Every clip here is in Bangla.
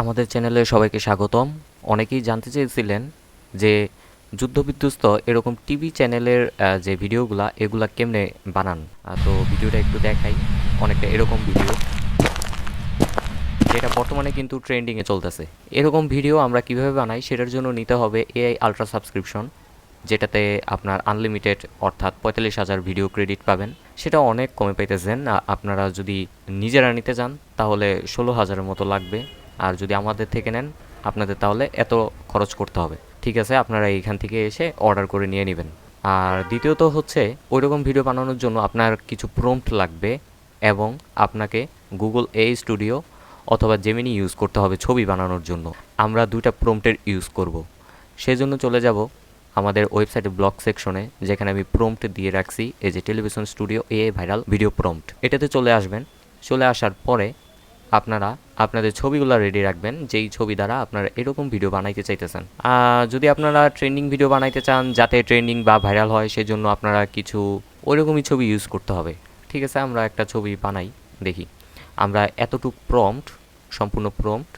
আমাদের চ্যানেলে সবাইকে স্বাগতম। অনেকেই জানতে চেয়েছিলেন যে যুদ্ধবিধ্বস্ত এরকম টিভি চ্যানেলের যে ভিডিওগুলা, এগুলা কেমনে বানান? তো ভিডিওটা একটু দেখাই, অনেকটা এরকম ভিডিও। যেটা বর্তমানে কিন্তু ট্রেন্ডিংয়ে চলতেছে। এরকম ভিডিও আমরা কীভাবে বানাই, সেটার জন্য নিতে হবে এআই আলট্রা সাবস্ক্রিপশন যেটাতে আপনার আনলিমিটেড অর্থাৎ পঁয়তাল্লিশ হাজার ভিডিও ক্রেডিট পাবেন। সেটা অনেক কমে পাইতেছেন। আপনারা যদি নিজেরা নিতে চান, তাহলে ষোলো হাজারের মতো লাগবে। আর যদি আমাদের থেকে নেন, আপনাদের তাহলে এত খরচ করতে হবে। ঠিক আছে, আপনারা এইখান থেকে এসে অর্ডার করে নিয়ে নেবেন। আর দ্বিতীয়ত হচ্ছে, ওইরকম ভিডিও বানানোর জন্য আপনার কিছু প্রম্পট লাগবে এবং আপনাকে গুগল এ স্টুডিও অথবা জেমিনি ইউজ করতে হবে ছবি বানানোর জন্য। আমরা দুইটা প্রম্পটের ইউজ করব। সেজন্য চলে যাব আমাদের ওয়েবসাইটে ব্লগ সেকশনে যেখানে আমি প্রম্পট দিয়ে রাখছি, এই যে টেলিভিশন স্টুডিও এ ভাইরাল ভিডিও প্রম্পট এটাতে চলে আসবেন। চলে আসার পরে আপনারা আপনাদের ছবিগুলো রেডি রাখবেন, যেই ছবি দ্বারা আপনারা এরকম ভিডিও বানাইতে চাইতেছেন। যদি আপনারা ট্রেন্ডিং ভিডিও বানাইতে চান, যাতে ট্রেন্ডিং বা ভাইরাল হয়, সেজন্য আপনারা কিছু ওইরকমই ছবি ইউজ করতে হবে। ঠিক আছে, আমরা একটা ছবি বানাই, দেখি। আমরা এতটুক প্রম্পট সম্পূর্ণ প্রম্পট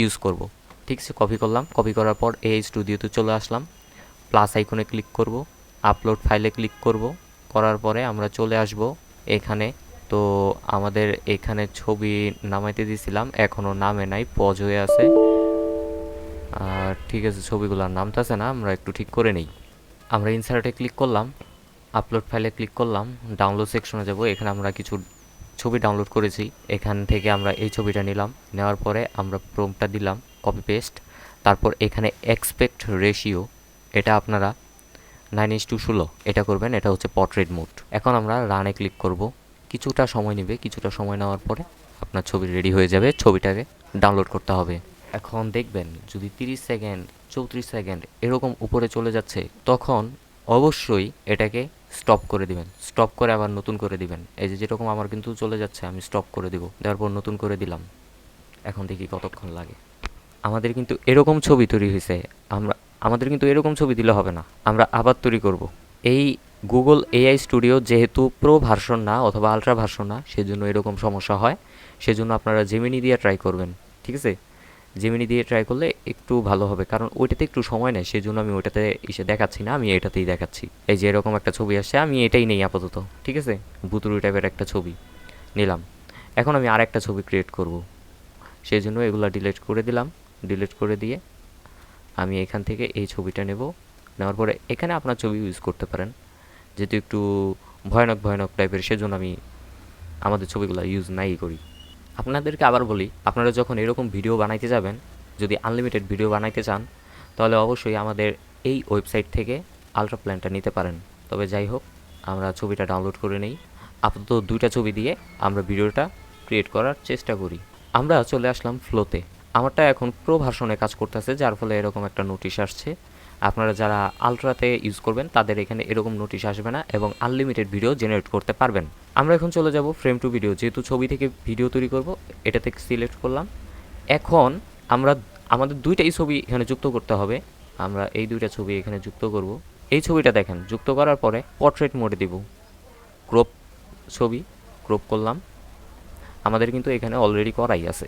ইউজ করব। ঠিক আছে কপি করলাম। কপি করার পর এই স্টুডিওতে চলে আসলাম। প্লাস আইকনে ক্লিক করব। আপলোড ফাইলে ক্লিক করব। করার পরে আমরা চলে আসব এখানে তো আমাদের এখানে ছবি নামাইতে দিয়েছিলাম এখনও নামে নাই পজ হয়ে আছে। আর ঠিক আছে ছবিগুলোর নামতেছে না, আমরা একটু ঠিক করে নেই। আমরা ইনসার্টে ক্লিক করলাম আপলোড ফাইলে ক্লিক করলাম ডাউনলোড সেকশনে যাব, এখানে আমরা কিছু ছবি ডাউনলোড করেছি। এখান থেকে আমরা এই ছবিটা নিলাম, নেওয়ার পরে আমরা প্রোমটা দিলাম কপি পেস্ট তারপর এখানে এক্সপেক্ট রেশিও এটা আপনারা নাইন ইস টু ষোলো, এটা করবেন, এটা হচ্ছে পর্ট্রেট মোড এখন আমরা রানে ক্লিক করব। কিছুটা সময় নেবে, কিছুটা সময় নেওয়ার পরে আপনার ছবি রেডি হয়ে যাবে, ছবিটাকে ডাউনলোড করতে হবে। এখন দেখবেন, যদি তিরিশ সেকেন্ড, চৌত্রিশ সেকেন্ড এরকম উপরে চলে যাচ্ছে, তখন অবশ্যই এটাকে স্টপ করে দিবেন। স্টপ করে আবার নতুন করে দিবেন। এই যে যেরকম আমার কিন্তু চলে যাচ্ছে, আমি স্টপ করে দিব। দেওয়ার পর নতুন করে দিলাম। এখন দেখি কতক্ষণ লাগে। আমাদের কিন্তু এরকম ছবি তৈরি হয়েছে। আমরা, আমাদের কিন্তু এরকম ছবি দিলে হবে না। আমরা আবার তৈরি করব। এই গুগল এআই স্টুডিও যেহেতু প্রো ভার্সন না অথবা আলট্রা ভার্সন না, সেজন্য এরকম সমস্যা হয়। সেজন্য আপনারা জেমিনি দিয়ে ট্রাই করবেন, ঠিক আছে? জেমিনি দিয়ে ট্রাই করলে একটু ভালো হবে, কারণ ওইটাতে একটু সময় নেয় সেই জন্য আমি ওইটাতে এসে দেখাচ্ছি না, আমি এটাতেই দেখাচ্ছি। এই যে এরকম একটা ছবি আসছে, আমি এটাই নেই আপাতত, ঠিক আছে? বুতুরু টাইপের একটা ছবি নিলাম। এখন আমি আরেকটা ছবি ক্রিয়েট করব। সেই জন্য এগুলো ডিলিট করে দিলাম। ডিলিট করে দিয়ে আমি এখান থেকে এই ছবিটা নেব। নেওয়ার পরে এখানে আপনার ছবি ইউজ করতে পারেন। যেহেতু একটু ভয়ানক ভয়ানক টাইপের সেজন্য আমি আমাদের ছবিগুলো ইউজ নাই করি। আপনাদেরকে আবার বলি, আপনারা যখন এরকম ভিডিও বানাইতে যাবেন, যদি আনলিমিটেড ভিডিও বানাইতে চান, তাহলে অবশ্যই আমাদের এই ওয়েবসাইট থেকে আলট্রা প্ল্যানটা নিতে পারেন। তবে যাই হোক, আমরা ছবিটা ডাউনলোড করে নেই। আপাতত দুইটা ছবি দিয়ে আমরা ভিডিওটা ক্রিয়েট করার চেষ্টা করি। আমরা চলে আসলাম ফ্লোতে আমারটা এখন প্রো ভার্সনে কাজ করতেছে, যার ফলে এরকম একটা নোটিশ আসছে। আপনারা যারা আলট্রাতে ইউজ করবেন, তাদের এখানে এরকম নোটিশ আসবে না এবং আনলিমিটেড ভিডিও জেনারেট করতে পারবেন। আমরা এখন চলে যাব ফ্রেম টু ভিডিও যেহেতু ছবি থেকে ভিডিও তৈরি করব এটা থেকে সিলেক্ট করলাম। এখন আমরা, আমাদের দুইটাই ছবি এখানে যুক্ত করতে হবে। আমরা এই দুইটা ছবি এখানে যুক্ত করব। এই ছবিটা দেখেন, যুক্ত করার পরে পোর্ট্রেট মোডে দিব। ক্রপ ছবি ক্রপ করলাম। আমাদের কিন্তু এখানে অলরেডি করাই আছে।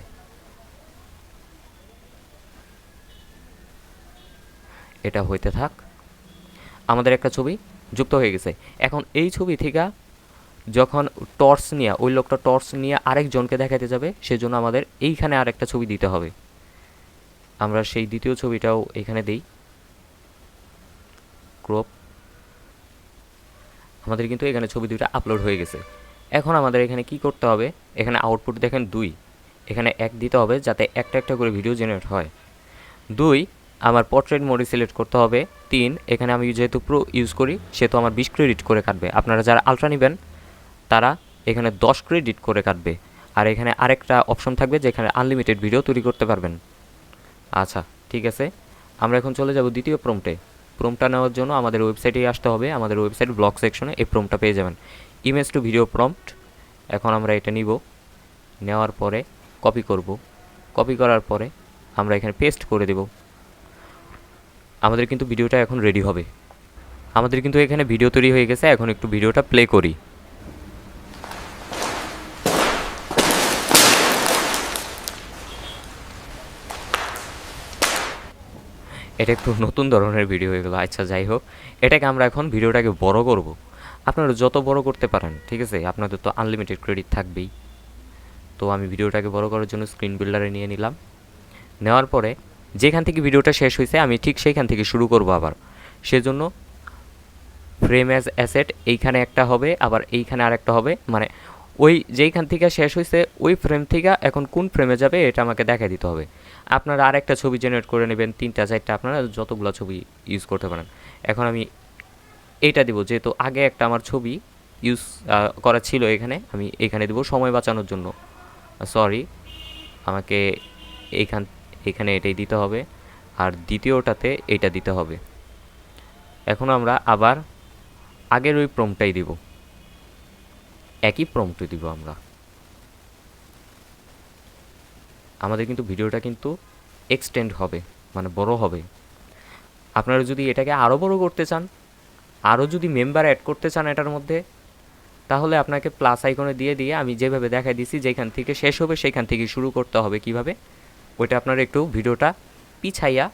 এটা হইতে থাক। আমাদের একটা ছবি যুক্ত হয়ে গেছে। এখন এই ছবি থেকে যখন টর্চ নিয়ে, ওই লোকটা টর্চ নিয়ে আরেকজনকে দেখাতে যাবে, সেজন্য আমাদের এইখানে আরেকটা ছবি দিতে হবে। আমরা সেই দ্বিতীয় ছবিটাও এখানে দেই। ক্রপ। আমাদের কিন্তু এখানে ছবি দুইটা আপলোড হয়ে গেছে। এখন আমাদের এখানে কি করতে হবে? এখানে আউটপুট দেখেন দুই। এখানে এক দিতে হবে যাতে একটা একটা করে ভিডিও জেনারেট হয়। দুই আমার পোর্ট্রেট মোডে সিলেক্ট করতে হবে। তিন, এখানে আমি যেহেতু প্রো ইউজ করি সেহেতু আমার বিশ ক্রেডিট করে কাটবে। আপনারা যারা আলট্রা নেবেন, তারা এখানে দশ ক্রেডিট করে কাটবে। আর এখানে আরেকটা অপশন থাকবে, যেখানে আনলিমিটেড ভিডিও তৈরি করতে পারবেন। আচ্ছা ঠিক আছে। আমরা এখন চলে যাব দ্বিতীয় প্রম্পটে প্রম্পটা নেওয়ার জন্য আমাদের ওয়েবসাইটেই আসতে হবে। আমাদের ওয়েবসাইট ব্লগ সেকশনে এই প্রম্পটা পেয়ে যাবেন। ইমেজ টু ভিডিও প্রম্পট এখন আমরা এটা নিব। নেওয়ার পরে কপি করব। কপি করার পরে আমরা এখানে পেস্ট করে দেব। আমাদের কিন্তু ভিডিওটা এখন রেডি হবে। আমাদের কিন্তু এখানে ভিডিও তৈরি হয়ে গেছে, এখন একটু ভিডিওটা প্লে করি। এটা একটু নতুন ধরনের ভিডিও হয়ে গেলো আচ্ছা যাই হোক। এটাকে আমরা এখন ভিডিওটাকে বড় করব। আপনারা যত বড় করতে পারেন, ঠিক আছে? আপনাদের তো আনলিমিটেড ক্রেডিট থাকবেই। তো আমি ভিডিওটাকে বড় করার জন্য স্ক্রিন বিল্ডারে নিয়ে নিলাম। নেওয়ার পরে যেখান থেকে ভিডিওটা শেষ হয়েছে, আমি ঠিক সেইখান থেকে শুরু করব আবার। সেজন্য ফ্রেম অ্যাজ অ্যাসেট এইখানে একটা হবে, আবার এইখানে আরেকটা হবে। মানে ওই যেইখান থেকে শেষ হয়েছে, ওই ফ্রেম থেকে এখন কোন ফ্রেমে যাবে, এটা আমাকে দেখা দিতে হবে। আপনারা আরেকটা ছবি জেনারেট করে নেবেন, তিনটা, চারটা, আপনারা যতগুলো ছবি ইউজ করতে পারেন। এখন আমি এইটা দিব, যেহেতু আগে একটা আমার ছবি ইউজ করা ছিল এখানে, আমি এখানে দেবো সময় বাঁচানোর জন্য। সরি আমাকে এইখান এখানে এটাই দিতে হবে। আর দ্বিতীয়টাতে এটা দিতে হবে। এখন আমরা আবার আগের ওই প্রমটাই দিব। একই প্রম্পটে দিব আমরা। আমাদের কিন্তু ভিডিওটা কিন্তু এক্সটেন্ড হবে মানে বড় হবে। আপনারা যদি এটাকে আরও বড় করতে চান আরও যদি মেম্বার অ্যাড করতে চান এটার মধ্যে, তাহলে আপনাকে প্লাস আইকনে দিয়ে দিয়ে আমি যেভাবে দেখাই দিছি, যেখান থেকে শেষ হবে সেখান থেকে শুরু করতে হবে কীভাবে? ওইটা আপনারা একটু ভিডিওটা পিছাইয়া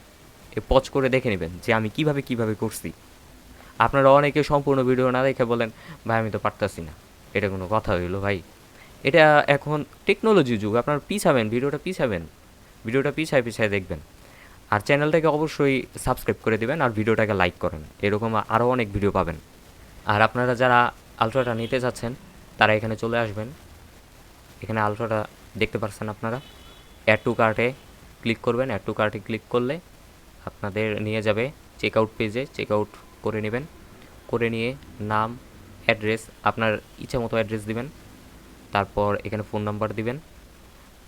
পজ করে দেখে নেবেন যে আমি কীভাবে কীভাবে করছি। আপনারা অনেকে সম্পূর্ণ ভিডিও না দেখে বলেন, ভাই, আমি তো পারতাছি না। এটা কোনো কথা হইল, ভাই। এটা এখন টেকনোলজি যুগ, আপনার পিছাবেন, ভিডিওটা পিছাবেন। ভিডিওটা পিছায় পিছায় দেখবেন। আর চ্যানেলটাকে অবশ্যই সাবস্ক্রাইব করে দেবেন আর ভিডিওটাকে লাইক করেন। এরকম আরও অনেক ভিডিও পাবেন। আর আপনারা যারা আলট্রাটা নিতে চাচ্ছেন তারা এখানে চলে আসবেন। এখানে আলট্রাটা দেখতে পাচ্ছেন আপনারা। অ্যাড টু কার্টে ক্লিক করবেন অ্যাড টু কার্টে ক্লিক করলে আপনাদের নিয়ে যাবে চেক আউট পেজে চেক আউট করে নেবেন। করে নিয়ে নাম অ্যাড্রেস আপনার ইচ্ছা মতো অ্যাড্রেস দিবেন। তারপর এখানে ফোন নাম্বার দিবেন।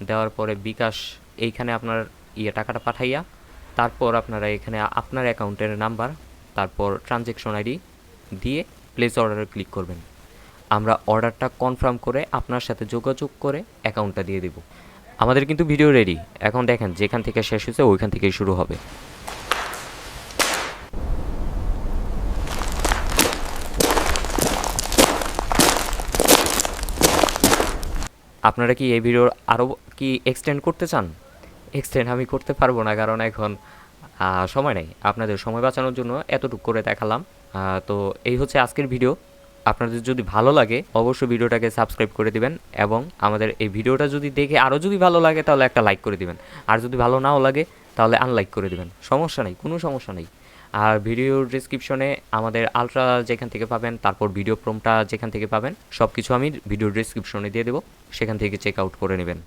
দেওয়ার পরে বিকাশ এইখানে আপনার ইয়ে টাকাটা পাঠাইয়া, তারপর আপনারা এখানে আপনার অ্যাকাউন্টের নাম্বার তারপর ট্রানজেকশন আইডি দিয়ে প্লেস অর্ডারে ক্লিক করবেন। আমরা অর্ডারটা কনফার্ম করে আপনার সাথে যোগাযোগ করে অ্যাকাউন্টটা দিয়ে দেব। আমাদের কিন্তু ভিডিও রেডি এখন দেখেন, যেখান থেকে শেষ হয়েছে, ওইখান থেকেই শুরু হবে। আপনারা কি এই ভিডিওর আরও কি এক্সটেন্ড করতে চান? এক্সটেন্ড আমি করতে পারব না, কারণ এখন সময় নেই। আপনাদের সময় বাঁচানোর জন্য এতটুকু করে দেখালাম। তো এই হচ্ছে আজকের ভিডিও আপনাদের যদি ভালো লাগে, অবশ্যই ভিডিওটাকে সাবস্ক্রাইব করে দিবেন এবং আমাদের এই ভিডিওটা যদি দেখে আরও যদি ভালো লাগে, তাহলে একটা লাইক করে দিবেন। আর যদি ভালো নাও লাগে, তাহলে আনলাইক করে দিবেন। সমস্যা নেই, কোনো সমস্যা নেই। আর ভিডিও ডিসক্রিপশনে আমাদের আলট্রা যেখান থেকে পাবেন, তারপর ভিডিও প্রমটা যেখান থেকে পাবেন সব কিছু আমি ভিডিও ডিসক্রিপশনে দিয়ে দেবো। সেখান থেকে চেক আউট করে নেবেন।